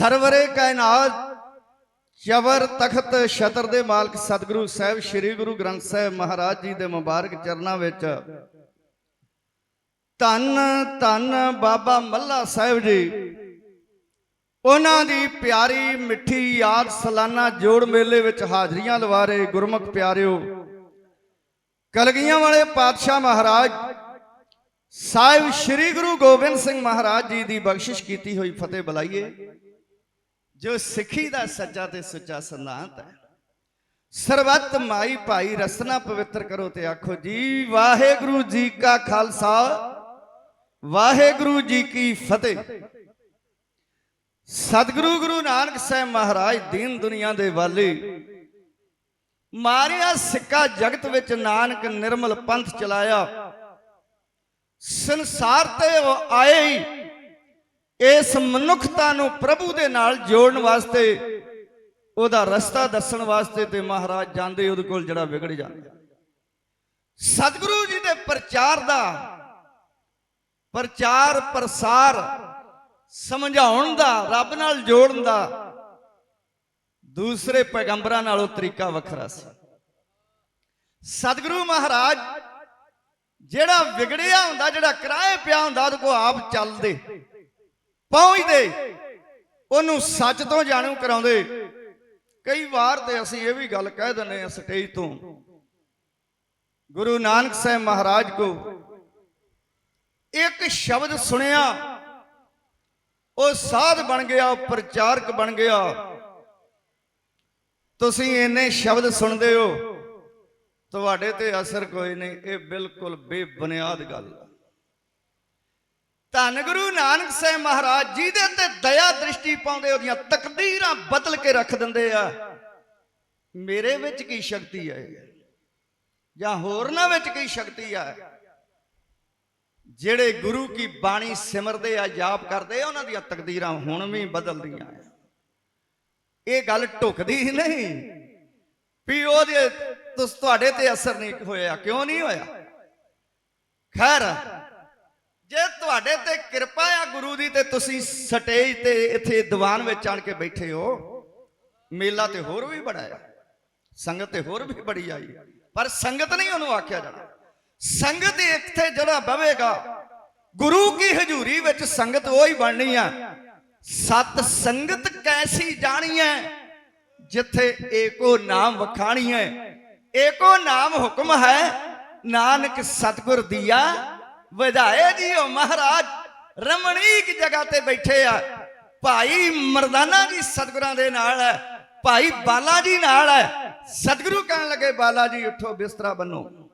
ਸਰਵਰੇ ਕਾਇਨਾਤ, ਚਵਰ ਤਖਤ ਛਤਰ ਦੇ ਮਾਲਕ ਸਤਿਗੁਰੂ ਸਾਹਿਬ, ਸ੍ਰੀ ਗੁਰੂ ਗ੍ਰੰਥ ਸਾਹਿਬ ਮਹਾਰਾਜ ਜੀ ਦੇ ਮੁਬਾਰਕ ਚਰਨਾਂ ਵਿੱਚ। ਧੰਨ ਧੰਨ ਬਾਬਾ ਮੱਲਾ ਸਾਹਿਬ ਜੀ। ਉਹਨਾਂ ਦੀ ਪਿਆਰੀ ਮਿੱਠੀ ਯਾਦ ਸਾਲਾਨਾ ਜੋੜ ਮੇਲੇ ਵਿੱਚ ਹਾਜ਼ਰੀਆਂ ਲਵਾ ਰਹੇ ਗੁਰਮੁਖ ਪਿਆਰਿਓ। ਕਲਗੀਆਂ ਵਾਲੇ ਪਾਤਸ਼ਾਹ ਮਹਾਰਾਜ, ਸਾਹਿਬ ਸ੍ਰੀ ਗੁਰੂ ਗੋਬਿੰਦ ਸਿੰਘ ਮਹਾਰਾਜ ਜੀ ਦੀ ਬਖਸ਼ਿਸ਼ ਕੀਤੀ ਹੋਈ ਫਤਿਹ ਬੁਲਾਈਏ। ਜੋ ਸਿੱਖੀ ਦਾ ਸੱਚਾ ਤੇ ਸੁੱਚਾ ਸਿਧਾਂਤ ਹੈ। ਸਰਬੱਤ ਮਾਈ ਭਾਈ, ਰਸਨਾ ਪਵਿੱਤਰ ਕਰੋ ਤੇ ਆਖੋ ਜੀ, ਵਾਹਿਗੁਰੂ ਜੀ ਕਾ ਖਾਲਸਾ, ਵਾਹਿਗੁਰੂ ਜੀ ਕੀ ਫਤਿਹ। ਸਤਿਗੁਰੂ ਗੁਰੂ ਨਾਨਕ ਸਾਹਿਬ ਮਹਾਰਾਜ, ਦੀਨ ਦੁਨੀਆ ਦੇ ਵਾਲੀ। ਮਾਰਿਆ ਸਿੱਕਾ ਜਗਤ ਵਿੱਚ ਨਾਨਕ ਨਿਰਮਲ ਪੰਥ ਚਲਾਇਆ। ਸੰਸਾਰ ਤੇ ਉਹ ਆਏ ਹੀ। ਇਸ ਮਨੁੱਖਤਾ ਨੂੰ ਪ੍ਰਭੂ ਦੇ ਨਾਲ ਜੋੜਨ ਵਾਸਤੇ, ਉਹਦਾ ਰਸਤਾ ਦੱਸਣ ਵਾਸਤੇ ਤੇ ਮਹਾਰਾਜ ਜਾਂਦੇ ਉਹਦੇ ਕੋਲ ਜਿਹੜਾ ਵਿਗੜ ਜਾਂਦਾ। ਸਤਿਗੁਰੂ ਜੀ ਦੇ ਪ੍ਰਚਾਰ ਦਾ ਪ੍ਰਚਾਰ, ਪ੍ਰਸਾਰ, ਸਮਝਾਉਣ ਦਾ, ਰੱਬ ਨਾਲ ਜੋੜਨ ਦਾ ਦੂਸਰੇ ਪੈਗੰਬਰਾਂ ਨਾਲੋਂ ਤਰੀਕਾ ਵੱਖਰਾ ਸੀ। ਸਤਿਗੁਰੂ ਮਹਾਰਾਜ ਜਿਹੜਾ ਵਿਗੜਿਆ ਹੁੰਦਾ, ਜਿਹੜਾ ਕਿਰਾਏ ਪਿਆ ਹੁੰਦਾ, ਉਹਦੇ ਕੋ ਆਪ ਚੱਲਦੇ। ਪਹੁੰਚਦੇ ਉਹਨੂੰ ਸੱਚ ਤੋਂ ਜਾਣੂ ਕਰਾਉਂਦੇ। ਕਈ ਵਾਰ ਤੇ ਅਸੀਂ ਇਹ ਵੀ ਗੱਲ ਕਹਿ ਦਿੰਦੇ ਆ ਸਟੇਜ ਤੋਂ। ਗੁਰੂ ਨਾਨਕ ਸਾਹਿਬ ਮਹਾਰਾਜ ਕੋ ਇੱਕ ਸ਼ਬਦ ਸੁਣਿਆ, ਉਹ ਸਾਧ ਬਣ ਗਿਆ, ਉਹ ਪ੍ਰਚਾਰਕ ਬਣ ਗਿਆ। ਤੁਸੀਂ ਇੰਨੇ ਸ਼ਬਦ ਸੁਣਦੇ ਹੋ। ਤੁਹਾਡੇ ਤੇ ਅਸਰ ਕੋਈ ਨਹੀਂ, ਇਹ ਬਿਲਕੁਲ ਬੇਬੁਨਿਆਦ ਗੱਲ ਹੈ ਧੰਨ ਗੁਰੂ ਨਾਨਕ ਸਾਹਿਬ ਮਹਾਰਾਜ ਜੀ ਦੇ ਤੇ ਦਇਆ ਦ੍ਰਿਸ਼ਟੀ ਪਾਉਂਦੇ, ਉਹਦੀਆਂ ਤਕਦੀਰਾਂ ਬਦਲ ਕੇ ਰੱਖ ਦਿੰਦੇ ਆ। ਮੇਰੇ ਵਿੱਚ ਕੀ ਸ਼ਕਤੀ ਹੈ? ਜਾਂ ਹੋਰਨਾਂ ਵਿੱਚ ਕੀ ਸ਼ਕਤੀ ਹੈ? ਜਿਹੜੇ ਗੁਰੂ ਕੀ ਬਾਣੀ ਸਿਮਰਦੇ ਆ, ਜਾਪ ਕਰਦੇ ਆ, ਉਹਨਾਂ ਦੀਆਂ ਤਕਦੀਰਾਂ ਹੁਣ ਵੀ ਬਦਲਦੀਆਂ ਆ। ਇਹ ਗੱਲ ਢੁਕਦੀ ਹੀ ਨਹੀਂ ਵੀ ਉਹਦੇ ਤੁਸ, ਤੁਹਾਡੇ ਤੇ ਅਸਰ ਨਹੀਂ ਹੋਇਆ, ਕਿਉਂ ਨਹੀਂ ਹੋਇਆ? ਖੈਰ ਜੇ ਤੁਹਾਡੇ ਤੇ ਕਿਰਪਾ ਆ ਗੁਰੂ ਦੀ ਤੇ ਤੁਸੀਂ ਸਟੇਜ ਤੇ ਇੱਥੇ ਦੀਵਾਨ ਵਿੱਚ ਆਣ ਕੇ ਬੈਠੇ ਹੋ, ਮੇਲਾ ਤੇ ਹੋਰ ਵੀ ਬੜਾ ਆ। ਸੰਗਤ ਤੇ ਹੋਰ ਵੀ ਬੜੀ ਆਈ। ਪਰ ਸੰਗਤ ਨਹੀਂ ਉਹਨੂੰ ਆਖਿਆ ਜਾਣਾ। ਸੰਗਤ ਇੱਥੇ ਜਿਹੜਾ ਬਵੇਗਾ, ਗੁਰੂ ਕੀ ਹਜ਼ੂਰੀ ਵਿੱਚ ਸੰਗਤ ਉਹੀ ਬਣਨੀ ਆ। ਸਤ ਸੰਗਤ ਕੈਸੀ ਜਾਣੀ ਹੈ ਜਿੱਥੇ ਏਕੋ ਨਾਮ ਵਖਾਣੀ ਹੈ ਏਕੋ ਨਾਮ ਹੁਕਮ ਹੈ, ਨਾਨਕ ਸਤਗੁਰ ਦੀਆ ਵਧਾਏ ਜੀ ਉਹ ਮਹਾਰਾਜ ਰਮਣੀਕ ਜਗ੍ਹਾ ਤੇ ਬੈਠੇ ਆ। ਭਾਈ ਮਰਦਾਨਾ ਜੀ ਸਤਗੁਰਾਂ ਦੇ ਨਾਲ ਹੈ। ਭਾਈ ਬਾਲਾ ਜੀ ਨਾਲ ਹੈ। ਸਤਗੁਰੂ ਕਹਿਣ ਲੱਗੇ, ਬਾਲਾ ਜੀ, ਉੱਠੋ, ਬਿਸਤਰਾ ਬੰਨੋ।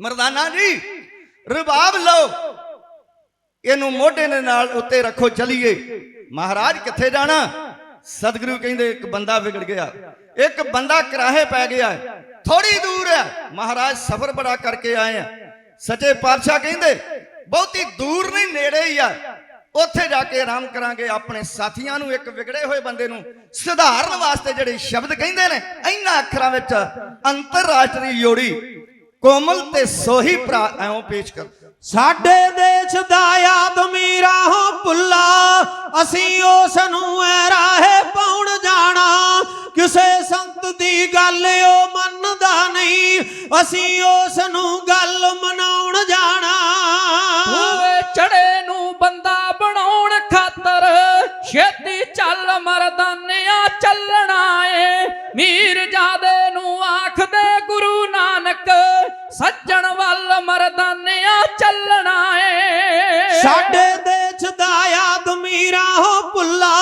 ਮਰਦਾਨਾ ਜੀ, ਰਬਾਬ ਲਓ। ਇਹਨੂੰ ਮੋਢੇ ਦੇ ਨਾਲ ਉੱਤੇ ਰੱਖੋ ਚਲੀਏ ਮਹਾਰਾਜ, ਕਿੱਥੇ ਜਾਣਾ? ਸਤਿਗੁਰੂ ਕਹਿੰਦੇ, ਇੱਕ ਬੰਦਾ ਵਿਗੜ ਗਿਆ। ਇੱਕ ਬੰਦਾ ਕਰਾਹੇ ਪੈ ਗਿਆ ਥੋੜੀ ਦੂਰ ਹੈ। ਮਹਾਰਾਜ ਸਫ਼ਰ ਬੜਾ ਕਰਕੇ ਆਏ ਆ। ਸੱਚੇ ਪਾਤਸ਼ਾਹ ਕਹਿੰਦੇ, ਬਹੁਤੀ ਦੂਰ ਨਹੀਂ ਨੇੜੇ ਹੀ ਆ। ਉੱਥੇ ਜਾ ਕੇ ਆਰਾਮ ਕਰਾਂਗੇ, ਆਪਣੇ ਸਾਥੀਆਂ ਨੂੰ ਇੱਕ ਵਿਗੜੇ ਹੋਏ ਬੰਦੇ ਨੂੰ ਸੁਧਾਰਨ ਵਾਸਤੇ ਜਿਹੜੇ ਸ਼ਬਦ ਕਹਿੰਦੇ ਨੇ, ਇਹਨਾਂ ਅੱਖਰਾਂ ਵਿੱਚ ਅੰਤਰਰਾਸ਼ਟਰੀ ਜੋੜੀ ਕੋਮਲ ਤੇ ਸੋਹੀ ਭਰਾ ਐਉਂ ਪੇਸ਼ ਕਰ। ਸਾਡੇ ਦੇਸ਼ ਦਾ ਆਦਮੀ ਰਾਹੋਂ ਭੁੱਲਾ, ਅਸੀਂ ਉਸ ਨੂੰ ਐ ਰਾਹੇ ਪਾਉਣ ਜਾਣਾ। ਕਿਸੇ ਸੰਤ ਦੀ ਗੱਲ ਉਹ ਮੰਨਦਾ ਅਸੀਂ ਉਸ ਨੂੰ ਗੱਲ ਮਨਾਉਣ ਜਾਣਾ। ਹੋਵੇ ਚੜੇ ਨੂੰ ਬੰਦਾ ਬਣਾਉਣ ਖਾਤਰ ਛੇਤੀ ਚੱਲ ਮਰਦਾਨਿਆ ਚੱਲਣਾ ਏ ਮੀਰਜ਼ਾਦੇ ਨੂੰ ਆਖਦੇ ਗੁਰੂ ਨਾਨਕ ਸੱਜਣ ਵੱਲ ਮਰਦਾਨਿਆ ਚੱਲਣਾ ਏ ਸਾਡੇ ਦੇਸ਼ ਦਾ ਆਦਮੀ ਰਾਹੋਂ ਭੁੱਲਾ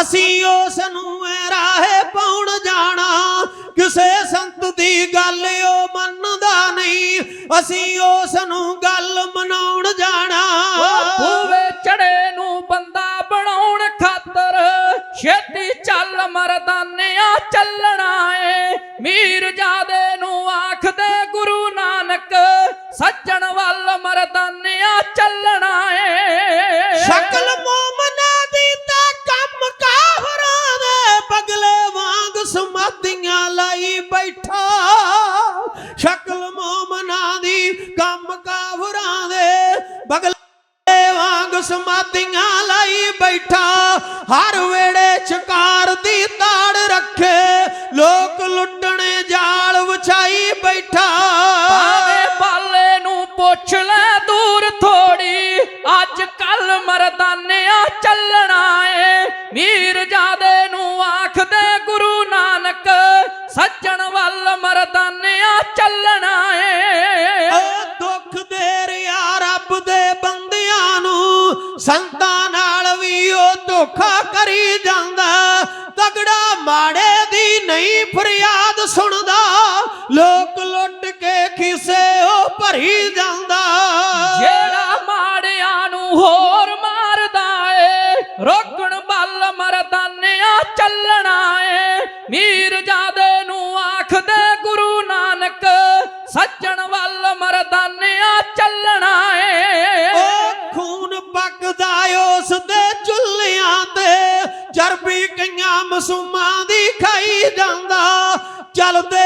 ਅਸੀਂ ਉਸ ਨੂੰ ਰਾਹੇ ਪਾਉਣ ਜਾਣਾ। ਕਿਸੇ ਸੰਤ ਦੀ ਗੱਲ ਨਹੀਂ ਅਸੀਂ ਉਸ ਨੂੰ ਗੱਲ ਮਨਾਉਣ ਜਾਣਾ। ਹੋਵੇ ਚੜੇ ਨੂੰ ਬੰਦਾ ਬਣਾਉਣ ਖਾਤਰ ਛੇਤੀ ਚੱਲ ਮਰਦਾਨਿਆ ਚੱਲਣਾ ਏ। ਮੀਰ ਜਾਦੇ ਕੰਮ ਕਾਫਰਾਂ ਦੇ ਪਗਲੇ ਵਾਂਗ ਸਮਾਧੀਆਂ ਲਾਈ ਬੈਠਾ। ਹਰ ਵੇੜੇ ਚਕਾਰ ਦੀ ਤਾੜ ਰੱਖੇ। ਲੋਕ ਲੁੱਟਣੇ ਜਾਲ ਵਿਛਾਈ ਬੈਠਾ। ਭਾਵੇਂ ਬਾਲੇ ਨੂੰ ਪੁੱਛ ਲੈ ਦੂਰ ਥੋੜੀ। ਅੱਜ ਕੱਲ ਮਰਦਾਨਿਆਂ ਚੱਲਣਾ ਸੰਤਾਂ ਨਾਲ ਵੀ ਉਹ ਧੋਖਾ ਕਰੀ ਜਾਂਦਾ। ਤਗੜਾ ਮਾੜੇ ਦੀ ਨਹੀਂ ਫਰਿਆਦ ਸੁਣਦਾ। ਲੋਕ ਲੁੱਟ ਕੇ ਖਿਸੇ ਉਹ ਭਰੀ ਜਾਂਦਾ। ਜਿਹੜਾ ਮਾੜਿਆਂ ਨੂੰ ਹੋਰ ਮਾਰਦਾ ਏ, ਰੋਕਣ ਵੱਲ ਮਰਦਾਨਿਆਂ ਚੱਲਣਾ ਏ। ਮੀਰਜ਼ਾਦੇ ਨੂੰ ਚਰਬੀ ਕਈਆਂ ਮਸੂਮਾਂ ਦੀ ਖਾਈ ਜਾਂਦਾ ਚਲਦੇ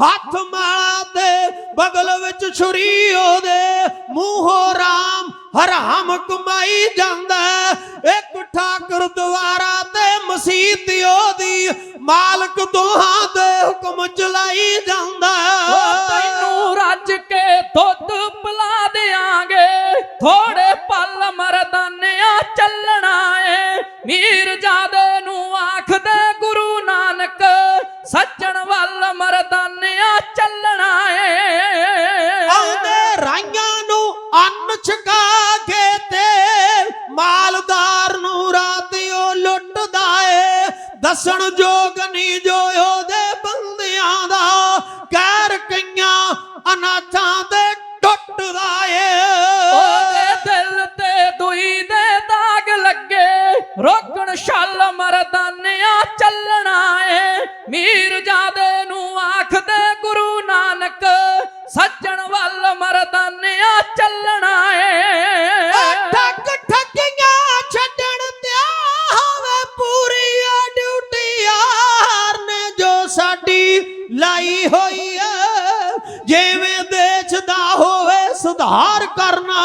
ਹੱਥ ਮਾਲਾ ਤੇ ਬਗਲ ਵਿੱਚ ਛੁਰੀ ਉਹਦੇ, ਮੂੰਹੋਂ ਰਾਮ ਹਰਾਮ ਕਮਾਈ ਜਾਂਦਾ ਇੱਕ ਠਾਕੁਰ ਦੁਆਰਾ ਤੇ ਮਸੀਤ ਉਹਦੀ, ਮਾਲਕ ਦੋਹਾਂ ਦੇ ਹੁਕਮ ਚਲਾਈ ਕਈਆਂ ਅਨਾਥਾਂ ਤੇ ਸੁਧਾਰ ਕਰਨਾ।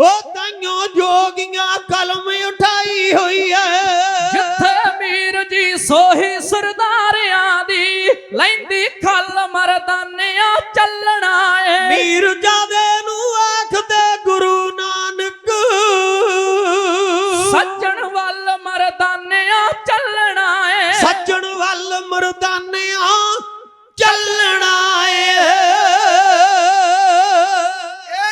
ਉਹ ਤਾਈਓ ਜੋਗੀਆਂ ਕਲਮ ਉਠਾਈ ਹੋਈ ਹੈ ਜਿੱਥੇ ਮੀਰ ਜੀ ਸੋਹੀ ਸਰਦਾਰਿਆਂ ਦੀ ਲੈਂਦੀ ਖਲ ਮਰਦਾਨਿਆਂ ਚੱਲਣਾ ਏ। ਮੀਰ ਜਾਵੇ